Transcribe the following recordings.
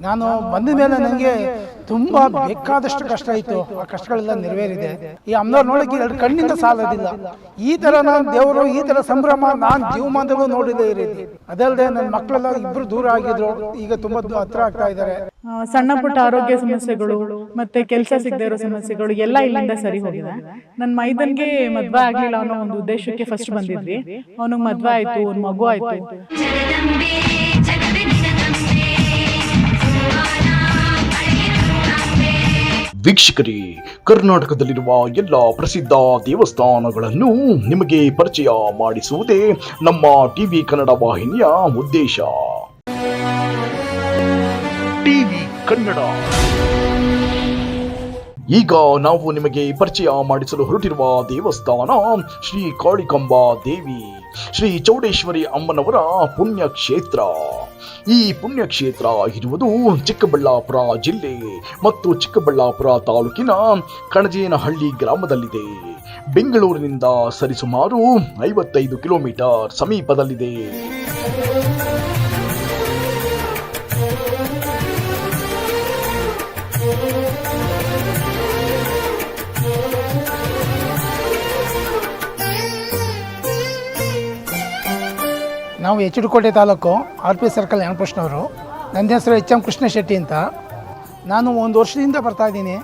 ನಾನು ಬಂದ ಮೇಲೆ ನನಗೆ ತುಂಬಾ ಬೇಕಾದಷ್ಟು ಕಷ್ಟ ಇತ್ತು. ಆ ಕಷ್ಟಗಳೆಲ್ಲ ನೆರವೇರಿದೆ. ಈ ಅಮ್ಮನವ್ರು ನೋಡಕ್ಕೆ ಎರಡು ಕಣ್ಣಿಂದ ಸಾಲದಿಲ್ಲ. ಈ ತರ ನಾನು ದೇವರು ಈ ತರ ಸಂಭ್ರಮ ನಾನು ಜೀವಮಾನದಲ್ಲೂ ನೋಡಿದೆ ಈ ರೀತಿ ಅದಲ್ಲದೆ ನನ್ನ ಮಕ್ಕಳೆಲ್ಲ ಇಬ್ರು ದೂರ ಆಗಿದ್ರು. ಈಗ ತುಂಬಾ ದೂ- ಹತ್ರ ಆಗ್ತಾ ಇದ್ದಾರೆ. ಸಣ್ಣ ಪುಟ್ಟ ಆರೋಗ್ಯ ಸಮಸ್ಯೆಗಳು ಮತ್ತೆ ಕೆಲಸ ಸಿಗದೆ ಇರೋ ಸಮಸ್ಯೆಗಳು ಎಲ್ಲ ಇಲ್ಲಿಂದ ಸರಿ ಹೋಗಿದೆ. ನನ್ನ ಮೈದನ್ಗೆ ಮದ್ವೆ ಆಗ್ಲಿಲ್ಲ ಅನ್ನೋ ಒಂದು ಉದ್ದೇಶಕ್ಕೆ ಫಸ್ಟ್ ಬಂದಿದ್ವಿ. ಅವನಿಗೆ ಮದ್ವೆ ಆಯ್ತು ಒಂದು ಮಗು ಆಯ್ತು. ವೀಕ್ಷಕರೇ, ಕರ್ನಾಟಕದಲ್ಲಿರುವ ಎಲ್ಲ ಪ್ರಸಿದ್ಧ ದೇವಸ್ಥಾನಗಳನ್ನು ನಿಮಗೆ ಪರಿಚಯ ಮಾಡಿಸುವುದೇ ನಮ್ಮ ಟಿವಿ ಕನ್ನಡ ವಾಹಿನಿಯ ಉದ್ದೇಶ. ಟಿವಿ ಕನ್ನಡ. ಈಗ ನಾವು ನಿಮಗೆ ಪರಿಚಯ ಮಾಡಿಸಲು ಹೊರಟಿರುವ ದೇವಸ್ಥಾನ ಶ್ರೀ ಕಾಳಿಕಂಬಾ ದೇವಿ, ಶ್ರೀ ಚೌಡೇಶ್ವರಿ ಅಮ್ಮನವರ ಪುಣ್ಯ ಕ್ಷೇತ್ರ ಈ ಪುಣ್ಯಕ್ಷೇತ್ರ ಇರುವುದು ಚಿಕ್ಕಬಳ್ಳಾಪುರ ಜಿಲ್ಲೆ ಮತ್ತು ಚಿಕ್ಕಬಳ್ಳಾಪುರ ತಾಲೂಕಿನ ಕಣಜೇನಹಳ್ಳಿ ಗ್ರಾಮದಲ್ಲಿದೆ. ಬೆಂಗಳೂರಿನಿಂದ ಸರಿಸುಮಾರು ಐವತ್ತೈದು ಕಿಲೋಮೀಟರ್ ಸಮೀಪದಲ್ಲಿದೆ. ನಾವು H taluk R P circle ಯನಕೃಷ್ಣವರು ನನ್ನ ಹೆಸರು ಎಚ್ ಎಂ ಕೃಷ್ಣ ಶೆಟ್ಟಿ ಅಂತ. ನಾನು ಒಂದು ವರ್ಷದಿಂದ ಬರ್ತಾ ಇದ್ದೀನಿ.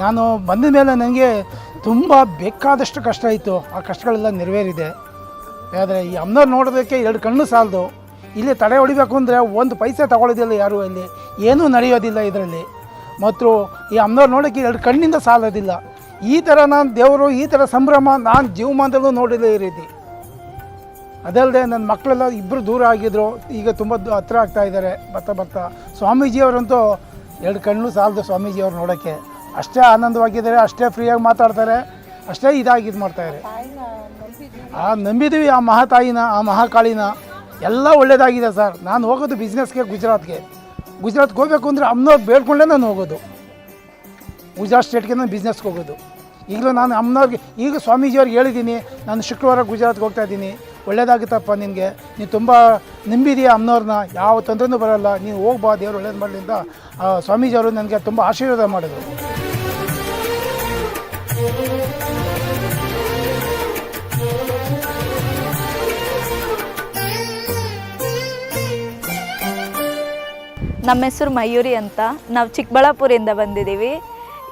ನಾನು ಬಂದ ಮೇಲೆ ನನಗೆ ತುಂಬ ಬೇಕಾದಷ್ಟು ಕಷ್ಟ ಇತ್ತು. ಆ ಕಷ್ಟಗಳೆಲ್ಲ ನೆರವೇರಿದೆ. ಆದರೆ ಈ ಅಮ್ಮನವ್ರು ನೋಡೋದಕ್ಕೆ ಎರಡು ಕಣ್ಣು ಸಾಲದು. ಇಲ್ಲಿ ತಡೆ ಹೊಡಿಬೇಕು ಅಂದರೆ ಒಂದು ಪೈಸೆ ತಗೊಳ್ಳೋದಿಲ್ಲ ಯಾರೂ ಇಲ್ಲಿ. ಏನೂ ನಡೆಯೋದಿಲ್ಲ ಇದರಲ್ಲಿ. ಮತ್ತು ಈ ಅಮ್ಮನವ್ರು ನೋಡೋಕ್ಕೆ ಎರಡು ಕಣ್ಣಿಂದ ಸಾಲೋದಿಲ್ಲ. ಈ ಥರ ನಾನು ದೇವರು, ಈ ಥರ ಸಂಭ್ರಮ ನಾನು ಜೀವಮಾನದಲ್ಲೂ ನೋಡಿಲ್ಲ ಈ ರೀತಿ. ಅದಲ್ಲದೆ ನನ್ನ ಮಕ್ಕಳೆಲ್ಲ ಇಬ್ಬರು ದೂರ ಆಗಿದ್ರು. ಈಗ ತುಂಬ ಹತ್ರ ಆಗ್ತಾ ಇದ್ದಾರೆ ಬರ್ತಾ ಬರ್ತಾ. ಸ್ವಾಮೀಜಿಯವರಂತೂ ಎರಡು ಕಣ್ಣು ಸಾಲದು ಸ್ವಾಮೀಜಿಯವ್ರು ನೋಡೋಕ್ಕೆ ಅಷ್ಟೇ ಆನಂದವಾಗಿದ್ದಾರೆ, ಅಷ್ಟೇ ಫ್ರೀಯಾಗಿ ಮಾತಾಡ್ತಾರೆ, ಅಷ್ಟೇ ಇದಾಗಿ ಇದು ಮಾಡ್ತಾಯಿದ್ದಾರೆ ಆ ನಂಬಿದ್ದೀವಿ ಆ ಮಹಾತಾಯಿನ, ಆ ಮಹಾಕಾಳಿನ. ಎಲ್ಲ ಒಳ್ಳೇದಾಗಿದೆ ಸರ್. ನಾನು ಹೋಗೋದು ಬಿಸ್ನೆಸ್ಗೆ ಗುಜರಾತ್ಗೆ. ಗುಜರಾತ್ಗೆ ಹೋಗ್ಬೇಕು ಅಂದರೆ ಅಮ್ಮನವ್ರು ಬೇಡ್ಕೊಂಡೇ ನಾನು ಹೋಗೋದು. ಗುಜರಾತ್ ಸ್ಟೇಟ್ಗೆ ನಾನು ಬಿಸ್ನೆಸ್ಗೆ ಹೋಗೋದು. ಈಗಲೂ ನಾನು ಅಮ್ಮನವ್ರಿಗೆ ಈಗ ಸ್ವಾಮೀಜಿಯವ್ರಿಗೆ ಹೇಳಿದ್ದೀನಿ ನಾನು ಶುಕ್ರವಾರ ಗುಜರಾತ್ಗೆ ಹೋಗ್ತಾ ಇದ್ದೀನಿ. ಒಳ್ಳೇದಾಗುತ್ತಪ್ಪ ನಿನಗೆ. ನೀನು ತುಂಬ ನಂಬಿದೀಯ ಅಮ್ಮನವ್ರನ್ನ ಯಾವ ತೊಂದರೆನೂ ಬರೋಲ್ಲ. ನೀನು ಹೋಗ್ಬಾ, ದೇವ್ರು ಒಳ್ಳೇದು ಮಾಡಲಿಂದ. ಸ್ವಾಮೀಜಿಯವರು ನನಗೆ ತುಂಬ ಆಶೀರ್ವಾದ ಮಾಡಿದರು. ನಮ್ಮ ಹೆಸರು ಮಯೂರಿ ಅಂತ. ನಾವು ಚಿಕ್ಕಬಳ್ಳಾಪುರಿಂದ ಬಂದಿದ್ದೀವಿ.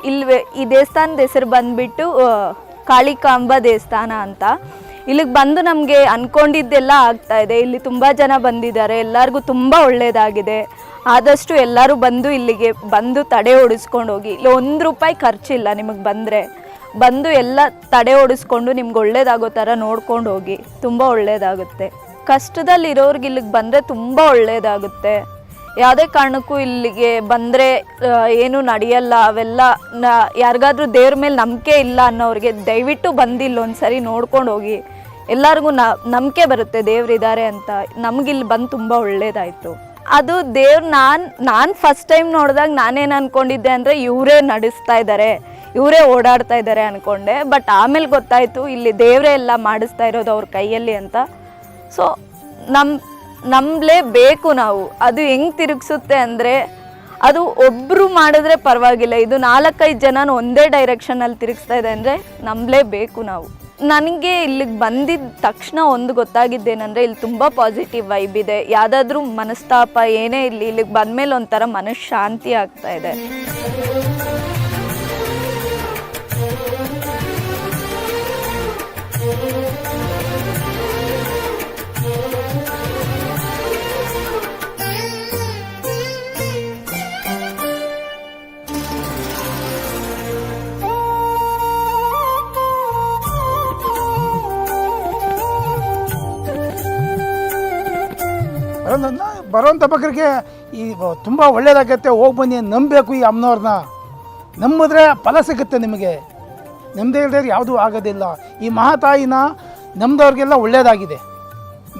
ಇಲ್ವೇ, ಈ ದೇವಸ್ಥಾನದ ಹೆಸರು ಬಂದ್ಬಿಟ್ಟು ಕಾಳಿಕಾಂಬ ದೇವಸ್ಥಾನ ಅಂತ. ಇಲ್ಲಿಗೆ ಬಂದು ನಮಗೆ ಅಂದ್ಕೊಂಡಿದ್ದೆಲ್ಲ ಆಗ್ತಾ ಇದೆ. ಇಲ್ಲಿ ತುಂಬ ಜನ ಬಂದಿದ್ದಾರೆ. ಎಲ್ಲರಿಗೂ ತುಂಬ ಒಳ್ಳೆಯದಾಗಿದೆ ಆದಷ್ಟು ಎಲ್ಲರೂ ಬಂದು ಇಲ್ಲಿಗೆ ಬಂದು ತಡೆ ಓಡಿಸ್ಕೊಂಡು ಹೋಗಿ. ಇಲ್ಲಿ ಒಂದು ರೂಪಾಯಿ ಖರ್ಚಿಲ್ಲ ನಿಮಗೆ ಬಂದರೆ. ಬಂದು ಎಲ್ಲ ತಡೆ ಓಡಿಸ್ಕೊಂಡು ನಿಮ್ಗೆ ಒಳ್ಳೇದಾಗೋ ಥರ ನೋಡ್ಕೊಂಡು ಹೋಗಿ. ತುಂಬ ಒಳ್ಳೆಯದಾಗುತ್ತೆ ಕಷ್ಟದಲ್ಲಿರೋರ್ಗೆ ಇಲ್ಲಿಗೆ ಬಂದರೆ ತುಂಬ ಒಳ್ಳೆಯದಾಗುತ್ತೆ ಯಾವುದೇ ಕಾರಣಕ್ಕೂ ಇಲ್ಲಿಗೆ ಬಂದರೆ ಏನು ನಡೆಯಲ್ಲ. ಅವೆಲ್ಲ ನ, ಯಾರಿಗಾದ್ರೂ ದೇವ್ರ ಮೇಲೆ ನಂಬಿಕೆ ಇಲ್ಲ ಅನ್ನೋರಿಗೆ ದಯವಿಟ್ಟು ಬಂದಿಲ್ಲ ಒಂದು ಸರಿ ನೋಡ್ಕೊಂಡು ಹೋಗಿ. ಎಲ್ಲರಿಗೂ ನ ನಂಬಿಕೆ ಬರುತ್ತೆ ದೇವ್ರಿದ್ದಾರೆ ಅಂತ. ನಮಗಿಲ್ಲಿ ಬಂದು ತುಂಬ ಒಳ್ಳೇದಾಯಿತು. ಅದು ದೇವ್ರು ನಾನು ನಾನು ಫಸ್ಟ್ ಟೈಮ್ ನೋಡಿದಾಗ ನಾನೇನು ಅಂದ್ಕೊಂಡಿದ್ದೆ ಅಂದರೆ ಇವರೇ ನಡೆಸ್ತಾ ಇದ್ದಾರೆ ಇವರೇ ಓಡಾಡ್ತಾ ಇದ್ದಾರೆ ಅಂದ್ಕೊಂಡೆ ಬಟ್ ಆಮೇಲೆ ಗೊತ್ತಾಯಿತು, ಇಲ್ಲಿ ದೇವರೇ ಎಲ್ಲ ಮಾಡಿಸ್ತಾ ಇರೋದು ಅವ್ರ ಕೈಯಲ್ಲಿ ಅಂತ. ಸೊ ನಮ್ ನಂಬಲೇಬೇಕು ನಾವು. ಅದು ಹೆಂಗ್ ತಿರುಗಿಸುತ್ತೆ ಅಂದರೆ, ಅದು ಒಬ್ಬರು ಮಾಡಿದ್ರೆ ಪರವಾಗಿಲ್ಲ. ಇದು ನಾಲ್ಕೈದು ಜನನ ಒಂದೇ ಡೈರೆಕ್ಷನಲ್ಲಿ ತಿರುಗಿಸ್ತಾ ಇದೆ ಅಂದರೆ ನಂಬಲೇಬೇಕು ನಾವು. ನನಗೆ ಇಲ್ಲಿಗೆ ಬಂದಿದ್ದ ತಕ್ಷಣ ಒಂದು ಗೊತ್ತಾಗಿದ್ದೇನೆಂದರೆ ಇಲ್ಲಿ ತುಂಬ ಪಾಸಿಟಿವ್ ವೈಬ್ ಇದೆ. ಯಾವುದಾದ್ರೂ ಮನಸ್ತಾಪ ಏನೇ ಇರಲಿ, ಇಲ್ಲಿಗೆ ಬಂದಮೇಲೆ ಒಂಥರ ಮನಃಶಾಂತಿ ಆಗ್ತಾ ಇದೆ. ಬರೋಂಥ ಬಗ್ಗರಿಗೆ ಈ ತುಂಬ ಒಳ್ಳೇದಾಗತ್ತೆ, ಹೋಗಿ ಬನ್ನಿ ನಂಬಬೇಕು ಈ ಅಮ್ಮನವ್ರನ್ನ. ನಂಬಿದ್ರೆ ಫಲ ಸಿಗುತ್ತೆ ನಿಮಗೆ. ನಮ್ಮದೇ ಇಲ್ಲದೆ ಯಾವುದೂ ಆಗೋದಿಲ್ಲ. ಈ ಮಹಾತಾಯಿನ ನಮ್ಮದವ್ರಿಗೆಲ್ಲ ಒಳ್ಳೆಯದಾಗಿದೆ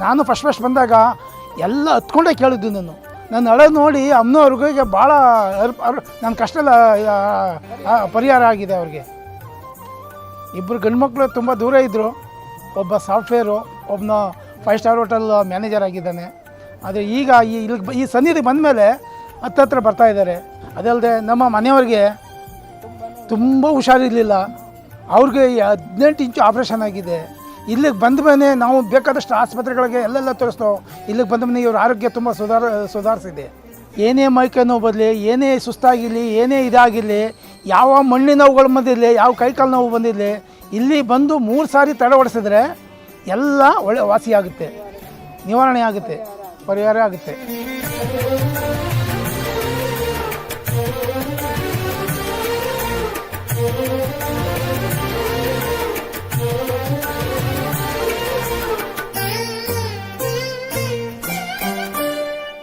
ನಾನು ಫಸ್ಟ್ ಫಸ್ಟ್ ಬಂದಾಗ ಎಲ್ಲ ಹತ್ಕೊಂಡೇ ಕೇಳಿದ್ದು ನಾನು. ನನ್ನ ಹಳೆ ನೋಡಿ ಅಮ್ಮನವ್ರಿಗೆ ಭಾಳ ನನ್ನ ಕಷ್ಟ ಪರಿಹಾರ ಆಗಿದೆ ಅವ್ರಿಗೆ. ಇಬ್ಬರು ಗಂಡುಮಕ್ಳು ತುಂಬ ದೂರ ಇದ್ದರು ಒಬ್ಬ ಸಾಫ್ಟ್ವೇರು ಒಬ್ಬನ ಫೈವ್ ಸ್ಟಾರ್ ಹೋಟೆಲ್ ಮ್ಯಾನೇಜರ್ ಆಗಿದ್ದಾನೆ. ಆದರೆ ಈಗ ಈ ಇಲ್ಲಿ ಈ ಸನ್ನಿಧಿ ಬಂದಮೇಲೆ ಹತ್ತತ್ರ ಬರ್ತಾ ಇದ್ದಾರೆ. ಅದಲ್ಲದೆ ನಮ್ಮ ಮನೆಯವ್ರಿಗೆ ತುಂಬ ಹುಷಾರಿರಲಿಲ್ಲ. ಅವ್ರಿಗೆ ಹದಿನೆಂಟು ಇಂಚು ಆಪ್ರೇಷನ್ ಆಗಿದೆ. ಇಲ್ಲಿಗೆ ಬಂದ ಮೇಲೆ ನಾವು ಬೇಕಾದಷ್ಟು ಆಸ್ಪತ್ರೆಗಳಿಗೆ ಎಲ್ಲೆಲ್ಲ ತೋರಿಸ್ತೋ ಇಲ್ಲಿಗೆ ಬಂದ ಮೇಲೆ ಇವ್ರ ಆರೋಗ್ಯ ತುಂಬ ಸುಧಾರ, ಸುಧಾರಿಸಿದೆ. ಏನೇ ಮೈಕೈ ನೋವು ಬರಲಿ ಏನೇ ಸುಸ್ತಾಗಿರಲಿ, ಏನೇ ಇದಾಗಿರಲಿ, ಯಾವ ಮಣ್ಣಿನ ನೋವುಗಳು ಬಂದಿರಲಿ, ಯಾವ ಕೈಕಾಲು ನೋವು ಬಂದಿರಲಿ, ಇಲ್ಲಿ ಬಂದು ಮೂರು ಸಾರಿ ತಡೆ ಎಲ್ಲ ಒಳ್ಳೆ ವಾಸಿಯಾಗುತ್ತೆ, ನಿವಾರಣೆ ಆಗುತ್ತೆ. ಪರಿಹಾರ ಆಗುತ್ತೆ.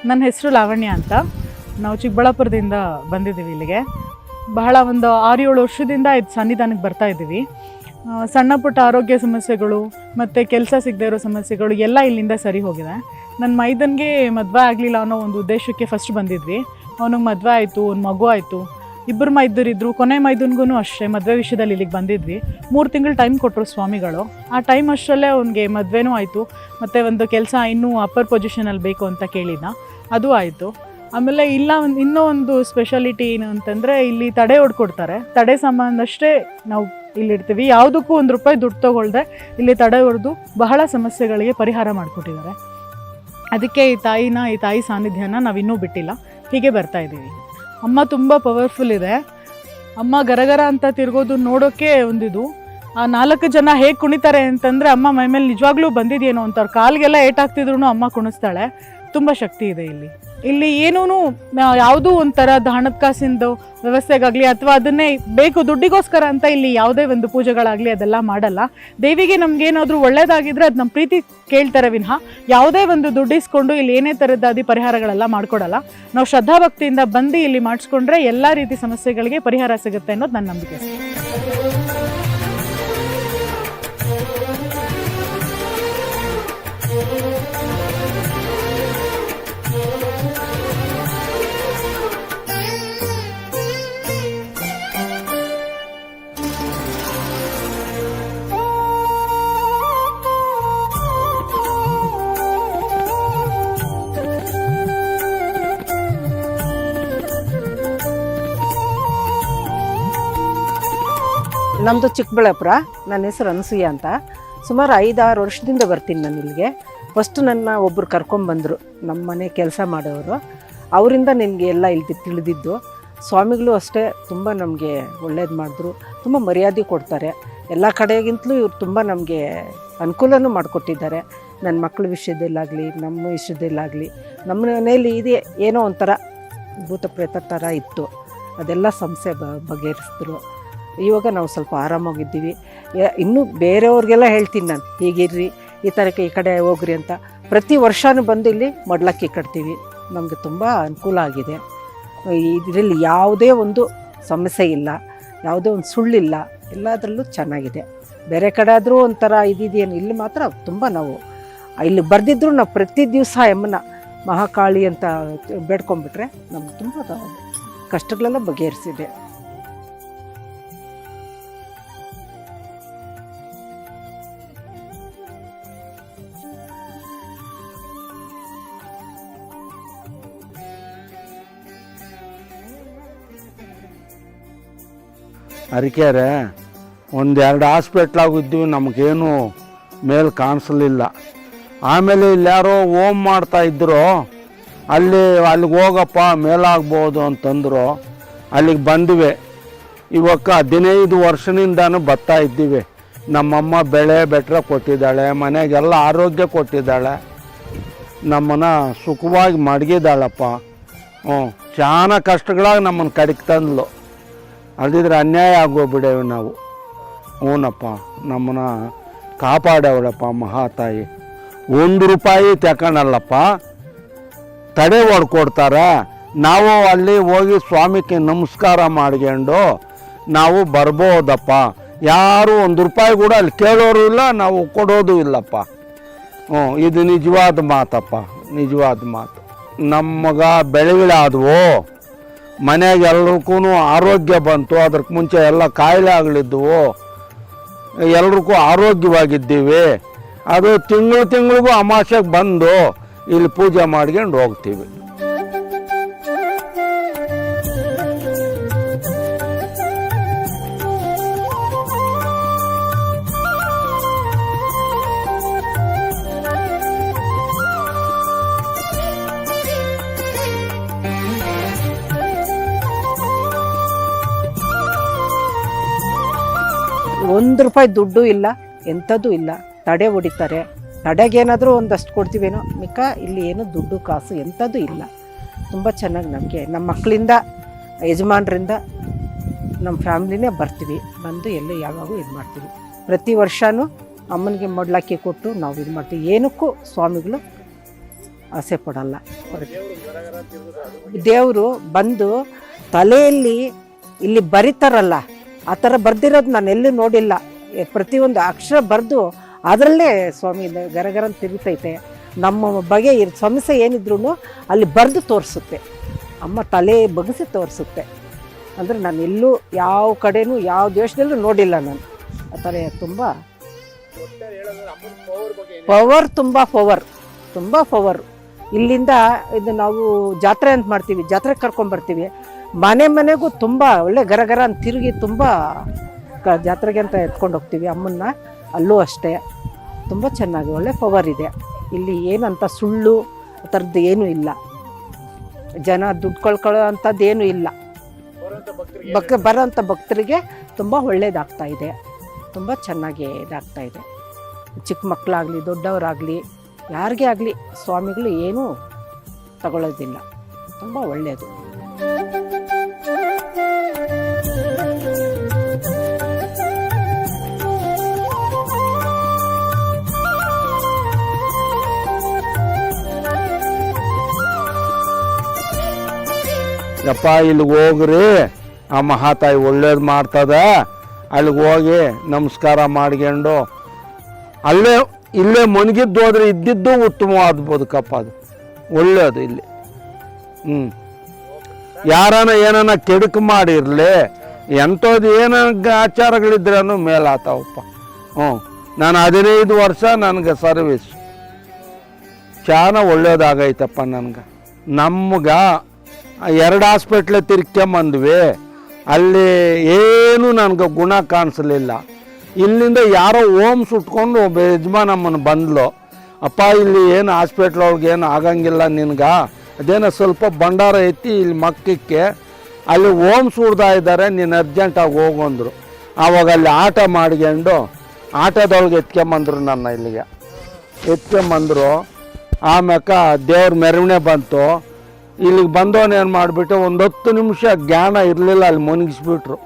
ನನ್ನ ಹೆಸರು ಲಾವಣ್ಯ ಅಂತ. ನಾವು ಚಿಕ್ಕಬಳ್ಳಾಪುರದಿಂದ ಬಂದಿದ್ದೀವಿ ಇಲ್ಲಿಗೆ. ಬಹಳ ಒಂದು ಆರು ಏಳು ವರ್ಷದಿಂದ ಇದು ಸನ್ನಿಧಾನಕ್ಕೆ ಬರ್ತಾ ಇದ್ದೀವಿ. ಸಣ್ಣ ಪುಟ್ಟ ಆರೋಗ್ಯ ಸಮಸ್ಯೆಗಳು ಮತ್ತು ಕೆಲಸ ಸಿಗದೇ ಇರೋ ಸಮಸ್ಯೆಗಳು ಎಲ್ಲ ಇಲ್ಲಿಂದ ಸರಿ ಹೋಗಿದೆ. ನನ್ನ ಮೈದನ್ಗೆ ಮದುವೆ ಆಗಲಿಲ್ಲ ಅನ್ನೋ ಒಂದು ಉದ್ದೇಶಕ್ಕೆ ಫಸ್ಟ್ ಬಂದಿದ್ವಿ. ಅವನಿಗೆ ಮದುವೆ ಆಯಿತು ಒಂದು ಮಗು ಆಯಿತು. ಇಬ್ಬರು ಮೈದರಿದ್ರು, ಕೊನೆ ಮೈದನ್ಗೂ ಅಷ್ಟೇ ಮದುವೆ ವಿಷಯದಲ್ಲಿ ಇಲ್ಲಿಗೆ ಬಂದಿದ್ವಿ. ಮೂರು ತಿಂಗಳು ಟೈಮ್ ಕೊಟ್ಟರು ಸ್ವಾಮಿಗಳು. ಆ ಟೈಮ್ ಅಷ್ಟರಲ್ಲೇ ಅವನಿಗೆ ಮದುವೆನೂ ಆಯಿತು. ಮತ್ತು ಒಂದು ಕೆಲಸ ಇನ್ನೂ ಅಪ್ಪರ್ ಪೊಸಿಷನಲ್ಲಿ ಬೇಕು ಅಂತ ಕೇಳಿದ್ದ ಅದು ಆಯಿತು. ಆಮೇಲೆ ಇಲ್ಲ ಒಂದು ಇನ್ನೂ ಒಂದು ಸ್ಪೆಷಾಲಿಟಿ ಏನು ಅಂತಂದರೆ ಇಲ್ಲಿ ತಡೆ ಹೊಡ್ಕೊಡ್ತಾರೆ. ತಡೆ ಸಂಬಂಧ ಅಷ್ಟೇ ನಾವು ಇಲ್ಲಿಡ್ತೀವಿ ಯಾವುದಕ್ಕೂ ಒಂದು ರೂಪಾಯಿ ದುಡ್ಡು ತೊಗೊಳ್ದೆ ಇಲ್ಲಿ ತಡೆ ಹೊಡೆದು ಬಹಳ ಸಮಸ್ಯೆಗಳಿಗೆ ಪರಿಹಾರ ಮಾಡಿಕೊಟ್ಟಿದ್ದಾರೆ. ಅದಕ್ಕೆ ಈ ತಾಯಿನ, ಈ ತಾಯಿ ಸಾನ್ನಿಧ್ಯನ ನಾವಿನ್ನೂ ಬಿಟ್ಟಿಲ್ಲ. ಹೀಗೆ ಬರ್ತಾ ಇದ್ದೀವಿ. ಅಮ್ಮ ತುಂಬ ಪವರ್ಫುಲ್ ಇದೆ. ಅಮ್ಮ ಗರಗರ ಅಂತ ತಿರ್ಗೋದು ನೋಡೋಕ್ಕೆ ಒಂದಿದು. ಆ ನಾಲ್ಕು ಜನ ಹೇಗೆ ಕುಣಿತಾರೆ ಅಂತಂದರೆ ಅಮ್ಮ ಮೈ ಮೇಲೆ ನಿಜವಾಗ್ಲೂ ಬಂದಿದೆಯೇನೋ ಅಂತ ಅವ್ರ ಕಾಲಿಗೆಲ್ಲ ಏಟಾಗ್ತಿದ್ರು ಅಮ್ಮ ಕುಣಿಸ್ತಾಳೆ. ತುಂಬ ಶಕ್ತಿ ಇದೆ ಇಲ್ಲಿ. ಇಲ್ಲಿ ಏನೂ ಯಾವುದೂ ಒಂಥರ ಹಣದ ಕಾಸಿಂದು ವ್ಯವಸ್ಥೆಗಾಗಲಿ ಅಥವಾ ಅದನ್ನೇ ಬೇಕು ದುಡ್ಡಿಗೋಸ್ಕರ ಅಂತ ಇಲ್ಲಿ ಯಾವುದೇ ಒಂದು ಪೂಜೆಗಳಾಗಲಿ ಅದೆಲ್ಲ ಮಾಡಲ್ಲ. ದೇವಿಗೆ ನಮಗೇನಾದರೂ ಒಳ್ಳೇದಾಗಿದ್ರೆ ಅದು ನಮ್ಮ ಪ್ರೀತಿ ಕೇಳ್ತಾರೆ ವಿನಃ. ಯಾವುದೇ ಒಂದು ದುಡ್ಡಿಸ್ಕೊಂಡು ಇಲ್ಲಿ ಏನೇ ಥರದ್ದಾದಿ ಪರಿಹಾರಗಳೆಲ್ಲ ಮಾಡಿಕೊಡಲ್ಲ. ನಾವು ಶ್ರದ್ಧಾಭಕ್ತಿಯಿಂದ ಬಂದು ಇಲ್ಲಿ ಮಾಡಿಸ್ಕೊಂಡ್ರೆ ಎಲ್ಲ ರೀತಿ ಸಮಸ್ಯೆಗಳಿಗೆ ಪರಿಹಾರ ಸಿಗುತ್ತೆ ಅನ್ನೋದು ನನ್ನ ನಂಬಿಕೆ. ನಮ್ಮದು ಚಿಕ್ಕಬಳ್ಳಾಪುರ, ನನ್ನ ಹೆಸರು ಅನಸೂಯ ಅಂತ. ಸುಮಾರು ಐದಾರು ವರ್ಷದಿಂದ ಬರ್ತೀನಿ ನಾನು ಇಲ್ಲಿಗೆ. ಫಸ್ಟ್ ನನ್ನ ಒಬ್ಬರು ಕರ್ಕೊಂಬಂದರು ನಮ್ಮ ಮನೆ ಕೆಲಸ ಮಾಡೋರು. ಅವರಿಂದ ನನಗೆ ಎಲ್ಲ ಇಲ್ಲಿ ತಿಳಿದಿದ್ದು. ಸ್ವಾಮಿಗಳು ಅಷ್ಟೇ ತುಂಬ ನಮಗೆ ಒಳ್ಳೇದು ಮಾಡಿದ್ರು, ತುಂಬ ಮರ್ಯಾದೆ ಕೊಡ್ತಾರೆ. ಎಲ್ಲ ಕಡೆಗಿಂತಲೂ ಇವರು ತುಂಬ ನಮಗೆ ಅನುಕೂಲನೂ ಮಾಡಿಕೊಟ್ಟಿದ್ದಾರೆ. ನನ್ನ ಮಕ್ಕಳ ವಿಷಯದಲ್ಲಾಗಲಿ, ನಮ್ಮ ವಿಷಯದಲ್ಲಾಗಲಿ, ನಮ್ಮ ಮನೆಯಲ್ಲಿ ಇದೆ ಏನೋ ಒಂಥರ ಭೂತ ಪ್ರೇತ ಥರ ಇತ್ತು. ಅದೆಲ್ಲ ಸಮಸ್ಯೆ ಬಗೆಹರಿಸಿದ್ರು. ಇವಾಗ ನಾವು ಸ್ವಲ್ಪ ಆರಾಮಾಗಿದ್ದೀವಿ. ಇನ್ನೂ ಬೇರೆಯವ್ರಿಗೆಲ್ಲ ಹೇಳ್ತೀನಿ ನಾನು, ಹೀಗಿರ್ರಿ, ಈ ಥರಕ್ಕೆ ಈ ಕಡೆ ಹೋಗ್ರಿ ಅಂತ. ಪ್ರತಿ ವರ್ಷವೂ ಬಂದು ಇಲ್ಲಿ ಮಡ್ಲಕ್ಕಿ ಕಟ್ತೀವಿ. ನಮಗೆ ತುಂಬ ಅನುಕೂಲ ಆಗಿದೆ. ಇದರಲ್ಲಿ ಯಾವುದೇ ಒಂದು ಸಮಸ್ಯೆ ಇಲ್ಲ, ಯಾವುದೇ ಒಂದು ಸುಳ್ಳಿಲ್ಲ, ಎಲ್ಲದರಲ್ಲೂ ಚೆನ್ನಾಗಿದೆ. ಬೇರೆ ಕಡೆ ಆದರೂ ಒಂಥರ ಇದಿದೆಯೇನು ಇಲ್ಲಿ ಮಾತ್ರ ತುಂಬ ನಾವು, ಇಲ್ಲಿ ಬರೆದಿದ್ದರೂ ನಾವು ಪ್ರತಿ ದಿವಸ ಎಮ್ಮನ ಮಹಾಕಾಳಿ ಅಂತ ಬೇಡ್ಕೊಂಡ್ಬಿಟ್ರೆ ನಮ್ಗೆ ತುಂಬ ಕಷ್ಟಗಳೆಲ್ಲ ಬಗೆಹರಿಸಿದೆ. ಅರಿಕೆರೆ ಒಂದೆರಡು ಹಾಸ್ಪಿಟ್ಲಾಗಿದ್ವಿ ನಮಗೇನು ಮೇಲೆ ಕಾಣಿಸಲಿಲ್ಲ. ಆಮೇಲೆ ಇಲ್ಲಿ ಯಾರೋ ಓಮ್ ಮಾಡ್ತಾ ಇದ್ರು, ಅಲ್ಲಿ ಅಲ್ಲಿಗೆ ಹೋಗಪ್ಪ, ಮೇಲಾಗ್ಬೋದು ಅಂತಂದರು, ಅಲ್ಲಿಗೆ ಬಂದಿವೆ. ಇವಾಗ ಹದಿನೈದು ವರ್ಷದಿಂದನೂ ಬರ್ತಾ ಇದ್ದೀವಿ. ನಮ್ಮಮ್ಮ ಬೆಳೆ ಬೆಟ್ರ ಕೊಟ್ಟಿದ್ದಾಳೆ, ಮನೆಗೆಲ್ಲ ಆರೋಗ್ಯ ಕೊಟ್ಟಿದ್ದಾಳೆ. ನಮ್ಮನ್ನು ಸುಖವಾಗಿ ಮಡಗಿದ್ದಾಳಪ್ಪ. ಹ್ಞೂ ಚೆನ್ನಾಗಿ ಕಷ್ಟಗಳಾಗಿ ನಮ್ಮನ್ನು ಕಡಿಗೆ ತಂದ್ಲು. ಅಲ್ದಿದ್ರೆ ಅನ್ಯಾಯ ಆಗೋ ಆಗೋಗ್ಬಿಡೇವೆ ನಾವು. ಹ್ಞೂನಪ್ಪ ನಮ್ಮನ್ನ ಕಾಪಾಡವಳಪ್ಪ ಮಹಾತಾಯಿ. ಒಂದು ರೂಪಾಯಿ ತಗೊಳಲ್ಲಪ್ಪ ತಡೆ ಹೊಡ್ಕೊಡ್ತಾರೆ. ನಾವು ಅಲ್ಲಿ ಹೋಗಿ ಸ್ವಾಮಿಗೆ ನಮಸ್ಕಾರ ಮಾಡ್ಕೊಂಡು ನಾವು ಬರ್ಬೋದಪ್ಪ. ಯಾರು ಒಂದು ರೂಪಾಯಿ ಕೂಡ ಅಲ್ಲಿ ಕೇಳೋರು ಇಲ್ಲ, ನಾವು ಕೊಡೋದು ಇಲ್ಲಪ್ಪ. ಹ್ಞೂ, ಇದು ನಿಜವಾದ ಮಾತಪ್ಪ, ನಿಜವಾದ ಮಾತು. ನಮ್ಮಗ ಮಗ ಬೆಳೆಗಳಾದವು. ಮನೆಗೆ ಎಲ್ರಿಗೂ ಆರೋಗ್ಯ ಬಂತು ಅದಕ್ಕೆ ಮುಂಚೆ ಎಲ್ಲ ಕಾಯಿಲೆ ಆಗಲಿದ್ದವು ಎಲ್ರಿಗೂ ಆರೋಗ್ಯವಾಗಿದ್ದೀವಿ. ಅದು ತಿಂಗಳು ತಿಂಗಳಿಗೂ ಅಮಾಸೆಗೆ ಬಂದು ಇಲ್ಲಿ ಪೂಜೆ ಮಾಡ್ಕೊಂಡು ಹೋಗ್ತೀವಿ. ಒಂದು ರೂಪಾಯಿ ದುಡ್ಡು ಇಲ್ಲ, ಎಂಥದ್ದು ಇಲ್ಲ. ತಡೆ ಹೊಡಿತಾರೆ. ತಡೆಗೇನಾದರೂ ಒಂದಷ್ಟು ಕೊಡ್ತೀವೇನೋ? ಮಿಕ್ಕ, ಇಲ್ಲಿ ಏನು ದುಡ್ಡು, ಕಾಸು ಎಂಥದ್ದು ಇಲ್ಲ. ತುಂಬ ಚೆನ್ನಾಗಿ ನಮಗೆ ನಮ್ಮ ಮಕ್ಕಳಿಂದ, ಯಜಮಾನ್ರಿಂದ ನಮ್ಮ ಫ್ಯಾಮ್ಲಿನೇ ಬರ್ತೀವಿ. ಬಂದು ಎಲ್ಲೂ ಯಾವಾಗೂ ಇದು ಮಾಡ್ತೀವಿ. ಪ್ರತಿ ವರ್ಷವೂ ಅಮ್ಮನಿಗೆ ಮೊಡ್ಲಾಕಿ ಕೊಟ್ಟು ನಾವು ಇದು ಮಾಡ್ತೀವಿ. ಏನಕ್ಕೂ ಸ್ವಾಮಿಗಳು ಆಸೆ ಪಡಲ್ಲ. ದೇವರು ಬಂದು ತಲೆಯಲ್ಲಿ ಇಲ್ಲಿ ಬರಿತಾರಲ್ಲ ಆ ಥರ ಬರ್ದಿರೋದು ನಾನು ಎಲ್ಲೂ ನೋಡಿಲ್ಲ. ಪ್ರತಿಯೊಂದು ಅಕ್ಷರ ಬರೆದು ಅದರಲ್ಲೇ ಸ್ವಾಮಿ ಗರಗರನ್ ತಿರುಗ್ತೈತೆ. ನಮ್ಮ ಬಗೆ ಸಮಸ್ಯೆ ಏನಿದ್ರು ಅಲ್ಲಿ ಬರೆದು ತೋರಿಸುತ್ತೆ. ಅಮ್ಮ ತಲೆ ಬಗ್ಗಿಸಿ ತೋರಿಸುತ್ತೆ. ಅಂದರೆ ನಾನು ಎಲ್ಲೂ ಯಾವ ಕಡೆನೂ, ಯಾವ ದೇಶದಲ್ಲೂ ನೋಡಿಲ್ಲ ನಾನು. ಆ ಥರ ತುಂಬ ಪವರ್ ತುಂಬ ಪವರ್ ತುಂಬ ಪವರ್. ಇಲ್ಲಿಂದ ಇದು ನಾವು ಜಾತ್ರೆ ಅಂತ ಮಾಡ್ತೀವಿ ಜಾತ್ರೆ ಕರ್ಕೊಂಬರ್ತೀವಿ ಮನೆ ಮನೆಗೂ ತುಂಬ ಒಳ್ಳೆ ಗರ ಅಂತ ತಿರುಗಿ ತುಂಬ ಕ ಜಾತ್ರೆಗೆ ಅಂತ ಎತ್ಕೊಂಡು ಹೋಗ್ತೀವಿ ಅಮ್ಮನ್ನ. ಅಲ್ಲೂ ಅಷ್ಟೇ. ತುಂಬ ಚೆನ್ನಾಗಿ ಒಳ್ಳೆ ಪವರ್ ಇದೆ. ಇಲ್ಲಿ ಏನಂತ ಸುಳ್ಳು ಆ ಥರದ್ದು ಏನೂ ಇಲ್ಲ. ಜನ ದುಡ್ಡು ಕಳ್ಕೊಳ್ಳೋ ಅಂಥದ್ದು ಏನೂ ಇಲ್ಲ. ಬಕ್ ಬರೋಂಥ ಭಕ್ತರಿಗೆ ತುಂಬ ಒಳ್ಳೇದಾಗ್ತಾ ಇದೆ. ತುಂಬ ಚೆನ್ನಾಗಿ ಇದಾಗ್ತಾ ಇದೆ. ಚಿಕ್ಕ ಮಕ್ಕಳಾಗಲಿ ದೊಡ್ಡವರಾಗಲಿ, ಯಾರಿಗೇ ಆಗಲಿ ಸ್ವಾಮಿಗಳು ಏನೂ ತಗೊಳ್ಳೋದಿಲ್ಲ. ತುಂಬ ಒಳ್ಳೆಯದು ಯಪ್ಪ, ಇಲ್ಲಿಗೆ ಹೋಗ್ರಿ. ಆ ಮಹಾತಾಯಿ ಒಳ್ಳೇದು ಮಾಡ್ತದ. ಅಲ್ಲಿಗೆ ಹೋಗಿ ನಮಸ್ಕಾರ ಮಾಡ್ಕೊಂಡು ಅಲ್ಲೇ, ಇಲ್ಲೇ ಮನಗಿದ್ದು ಹೋದ್ರೆ ಇದ್ದಿದ್ದು ಉತ್ತಮವಾದ ಬದುಕಪ್ಪ ಅದು. ಒಳ್ಳೇದು ಇಲ್ಲಿ. ಹ್ಞೂ ಯಾರನ ಏನನ ಕೆಡುಕು ಮಾಡಿರಲಿ ಎಂಥದ್ದು ಏನ ಆಚಾರಗಳಿದ್ರೂ ಮೇಲಾತಾವಪ್ಪ. ಹ್ಞೂ. ನಾನು ಹದಿನೈದು ವರ್ಷ ನನಗೆ ಸರ್ವಿಸ್ ಚಾನ ಒಳ್ಳೇದಾಗೈತಪ್ಪ ನನಗೆ. ನಮ್ಗೆ ಎರಡು ಹಾಸ್ಪಿಟ್ಲ ತಿರ್ಕೊಂಬಂದ್ವಿ ಅಲ್ಲಿ ಏನು ನನಗೆ ಗುಣ ಕಾಣಿಸ್ಲಿಲ್ಲ. ಇಲ್ಲಿಂದ ಯಾರೋ ಓಮ್ ಸುಟ್ಕೊಂಡು ಒಬ್ಬ ಯಜಮಾನಮ್ಮನ ಬಂದ್ಲು. ಅಪ್ಪ, ಇಲ್ಲಿ ಏನು ಹಾಸ್ಪಿಟ್ಲ್ ಒಳಗೆ ಏನು ಆಗಂಗಿಲ್ಲ ನಿನ್ಗೆ? ಅದೇನೋ ಸ್ವಲ್ಪ ಭಂಡಾರ ಐತಿ ಇಲ್ಲಿ ಮಕ್ಕಕ್ಕೆ. ಅಲ್ಲಿ ಓಮ್ ಸುಡ್ತಾ ಇದ್ದಾರೆ, ನೀನು ಅರ್ಜೆಂಟಾಗಿ ಹೋಗಂದ್ರು. ಆವಾಗ ಅಲ್ಲಿ ಆಟ ಮಾಡ್ಕೊಂಡು ಆಟೋದೊಳಗೆ ಎತ್ಕೊಂಬಂದ್ರು ನನ್ನ ಇಲ್ಲಿಗೆ. ಎತ್ಕೊಂಬಂದರು. ಆಮ್ಯಾಕ ದೇವ್ರ ಮೆರವಣೆ ಬಂತು. ಇಲ್ಲಿಗೆ ಬಂದವನು ಏನು ಮಾಡಿಬಿಟ್ಟು ಒಂದು ಹತ್ತು ನಿಮಿಷ ಜ್ಞಾನ ಇರಲಿಲ್ಲ ಅಲ್ಲಿ ಮುನಿಗಿಸ್ಬಿಟ್ರು.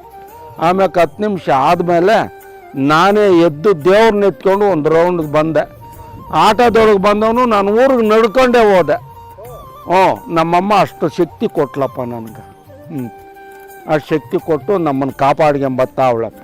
ಆಮೇಲೆ ಹತ್ತು ನಿಮಿಷ ಆದಮೇಲೆ ನಾನೇ ಎದ್ದು ದೇವ್ರನ್ನ ಎತ್ಕೊಂಡು ಒಂದು ರೌಂಡ್ಗೆ ಬಂದೆ. ಆಟೋದೊಳಗೆ ಬಂದವನು ನಾನು ಊರಿಗೆ ನಡ್ಕೊಂಡೇ ಹೋದೆ. ಹ್ಞೂ, ನಮ್ಮಮ್ಮ ಅಷ್ಟು ಶಕ್ತಿ ಕೊಟ್ಲಪ್ಪ ನನಗೆ. ಹ್ಞೂ ಅಷ್ಟು ಶಕ್ತಿ ಕೊಟ್ಟು ನಮ್ಮನ್ನು ಕಾಪಾಡ್ಕೊಂಬತ್ತಾವಳಪ್ಪ